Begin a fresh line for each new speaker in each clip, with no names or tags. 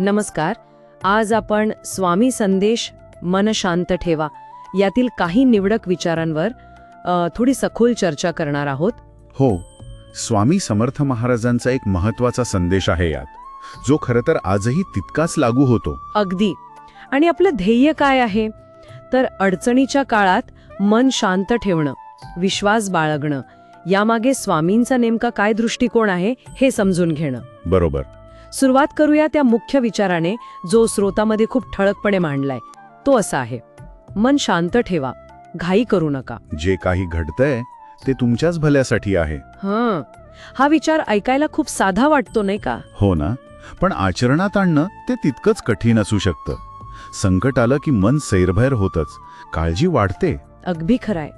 नमस्कार. आज आपण स्वामी संदेश मन शांत ठेवा यातील काही निवडक विचारांवर थोडी सखोल चर्चा करणार आहोत.
हो स्वामी समर्थ महाराजांचा एक महत्त्वाचा संदेश आहे यात. जो खरं तर आजही तितकाच लागू होतो.
अगदी. आणि आपलं ध्येय काय आहे? तर अडचणीच्या काळात मन शांत ठेवणं विश्वास बाळगणं यामागे स्वामींचा नेमका काय दृष्टिकोन आहे हे समजून घेणं.
बरोबर.
सुरुवात करूया त्या मुख्य विचाराने जो स्रोतामध्ये खूप ठळकपणे मांडलाय. तो असा आहे. मन शांत ठेवा. घाई करू नका.
जे काही घडतंय ते तुमच्याच भल्यासाठी आहे.
हं. हा विचार ऐकायला खूप साधा वाटतो नाही का?
हो ना. पण आचरणात आणणं ते तितकंच कठीण असू शकतं. संकट आलं की मन सैरभैर होतच. काळजी वाढते.
अगदी खराय.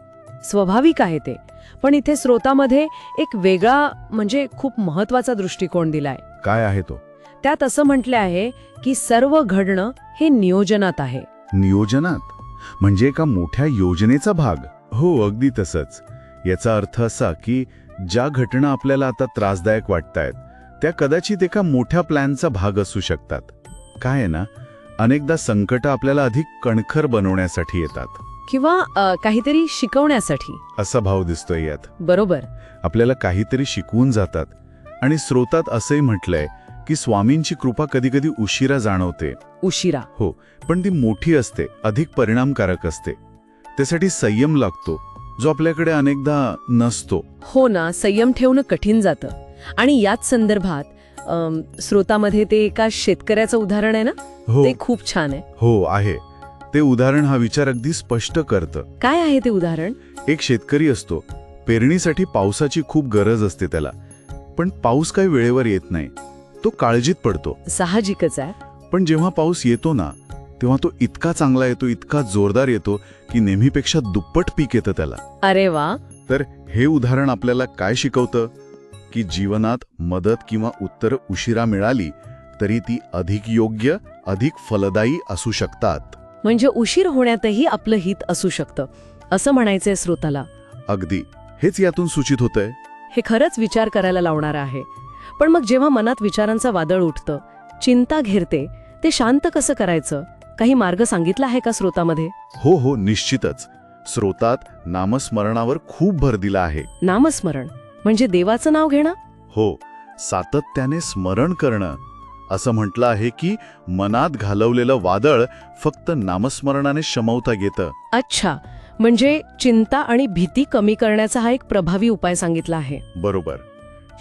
स्वाभाविक आहे ते. पण इथे स्रोतामध्ये एक वेगळा म्हणजे खूप महत्त्वाचा दृष्टिकोन दिलाय.
काय आहे तो?
त्यात असं म्हटलं आहे की सर्व घडणं हे नियोजनात आहे.
नियोजनात? म्हणजे एका मोठ्या योजनेचा भाग? हो अगदी तसंच. याचा अर्थ असा की ज्या घटना आपल्याला आता त्रासदायक वाटतायत त्या कदाचित एका मोठ्या प्लॅनचा भाग असू शकतात. काय आहे ना? अनेकदा संकट आपल्याला अधिक कणखर बनवण्यासाठी येतात.
किंवा अ, काहीतरी शिकवण्यासाठी.
असा भाव दिसतोय यात.
बरोबर.
आपल्याला काहीतरी शिकवून जातात. आणि स्रोतात असंही म्हटलंय की स्वामींची कृपा कधीकधी उशिरा जाणवते.
उशिरा.
हो पण ती मोठी असते अधिक परिणामकारक असते. त्यासाठी संयम लागतो जो आपल्याकडे अनेकदा नसतो.
हो ना संयम ठेवणं कठीण जातं. आणि याच संदर्भात स्रोतामध्ये ते एका शेतकऱ्याचं उदाहरण आहे ना?
हो.
ते खूप छान आहे.
हो आहे. ते उदाहरण हा विचार अगदी स्पष्ट करतं.
काय आहे ते उदाहरण?
एक शेतकरी असतो. पेरणीसाठी पावसाची खूप गरज असते त्याला. पण पाऊस काही वेळेवर येत नाही. तो काळजीत पडतो.
साहजिकच आहे.
पण जेव्हा पाऊस येतो ना तेव्हा तो इतका चांगला येतो इतका जोरदार येतो की नेहमीपेक्षा दुप्पट पीक येतं त्याला.
अरे वा!
तर हे उदाहरण आपल्याला काय शिकवतं? की जीवनात मदत किंवा उत्तर उशिरा मिळाली तरी ती अधिक योग्य अधिक फलदायी असू शकतात.
म्हणजे उशीर होण्यातही आपलं हित असू शकतं. असं म्हणायचंय श्रोताला.
अगदी. हेच यातून सूचित होतंय.
हे खरंच विचार करायला लावणारं आहे. पण मग जेव्हा मनात विचारांचं वादळ उठतं चिंता घेरते ते शांत कसं करायचं? काही मार्ग सांगितला आहे का स्रोतामध्ये?
हो हो निश्चितच. स्रोतात नामस्मरणावर खूप भर दिला आहे.
नामस्मरण? म्हणजे देवाचं नाव घेणं?
हो सातत्याने स्मरण करणं. असं म्हटलं आहे की मनात घालवलेलं वादळ फक्त नामस्मरणाने शमवता येतं
अच्छा. म्हणजे चिंता आणि भीती कमी करण्याचा हा एक प्रभावी उपाय सांगितला आहे.
बरोबर.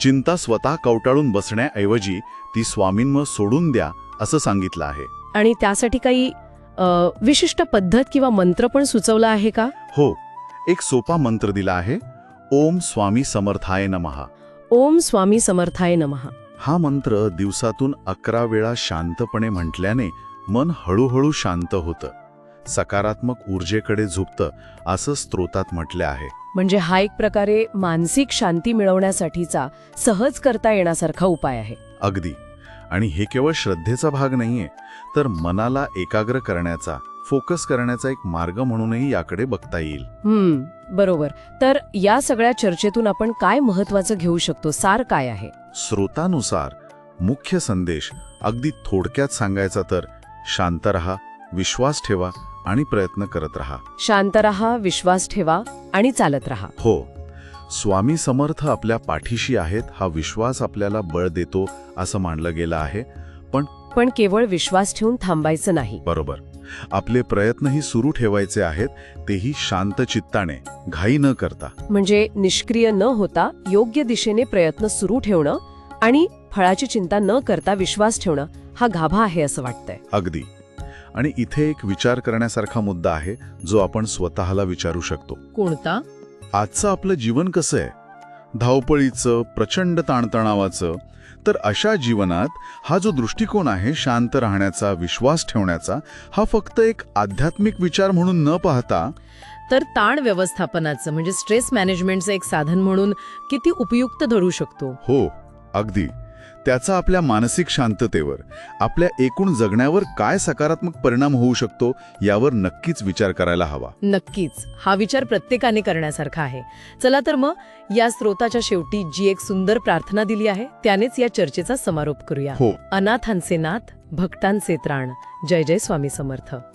चिंता स्वतः कवटाळून बसण्याऐवजी ती स्वामींवर सोडून द्या असं सांगितलं आहे.
आणि त्यासाठी काही अ, विशिष्ट पद्धत किंवा मंत्र पण सुचवला आहे का?
हो. एक सोपा मंत्र दिला आहे. ओम स्वामी समर्थाय नमहा.
ओम स्वामी समर्थाय नमः
हा मंत्र दिवसातून अकरा वेळा शांतपणे म्हटल्याने मन हळूहळू शांत होतं. सकारात्मक ऊर्जेकडे झुपतं असं स्त्रोतात म्हटले आहे.
म्हणजे हा एक प्रकारे मानसिक शांती मिळवण्यासाठीचा सहज करता येण्यासारखा उपाय आहे.
अगदी. आणि हे केवळ श्रद्धेचा भाग नाहीये तर मनाला एकाग्र करण्याचा फोकस करण्याचा एक मार्ग म्हणूनही याकडे बघता येईल.
हम्म बरोबर. तर या सगळ्या चर्चेतून आपण काय महत्वाचं घेऊ शकतो? सार काय आहे?
स्रोतानुसार मुख्य संदेश अगदी थोडक्यात सांगायचा तर शांत रहा विश्वास ठेवा आणि प्रयत्न करत रहा.
शांत रहा विश्वास ठेवा आणि चालत रहा.
हो स्वामी समर्थ आपल्या पाठीशी आहेत हा विश्वास आपल्याला बळ देतो असं मानलं गेलं आहे पण
पण केवळ विश्वास ठेवून थांबायचं नाही.
बरोबर. आपले प्रयत्नही सुरू ठेवायचे आहेत तेही शांत चित्ताने घाई न करता.
म्हणजे निष्क्रिय न होता योग्य दिशेने प्रयत्न सुरू ठेवणं आणि फळाची चिंता न करता विश्वास ठेवणं हा गाभा आहे असं वाटतंय.
अगदी. आणि इथे एक विचार करण्यासारखा मुद्दा आहे जो आपण स्वतःला विचारू शकतो.
कोणता?
आजचं आपलं जीवन कसं आहे? धावपळीचं प्रचंड ताणतणावाचं तर अशा जीवनात हा जो दृष्टिकोन आहे शांत राहण्याचा विश्वास ठेवण्याचा हा फक्त एक आध्यात्मिक विचार म्हणून न पाहता
तर ताण व्यवस्थापनाचं म्हणजे स्ट्रेस मॅनेजमेंटचं एक साधन म्हणून किती उपयुक्त ठरू शकतो?
हो अगदी. त्याचा आपल्या मानसिक शांततेवर आपल्या एकूण जगण्यावर काय सकारात्मक परिणाम होऊ शकतो यावर नक्कीच विचार करायला हवा.
नक्कीच. हा विचार प्रत्येकाने करण्यासारखा आहे. चला तर मग या स्रोताच्या शेवटी जी एक सुंदर प्रार्थना दिली आहे त्यानेच या चर्चेचा समारोप करूया.
हो.
अनाथांचे नाथ भक्तांचे त्राण. जय जय स्वामी समर्थ.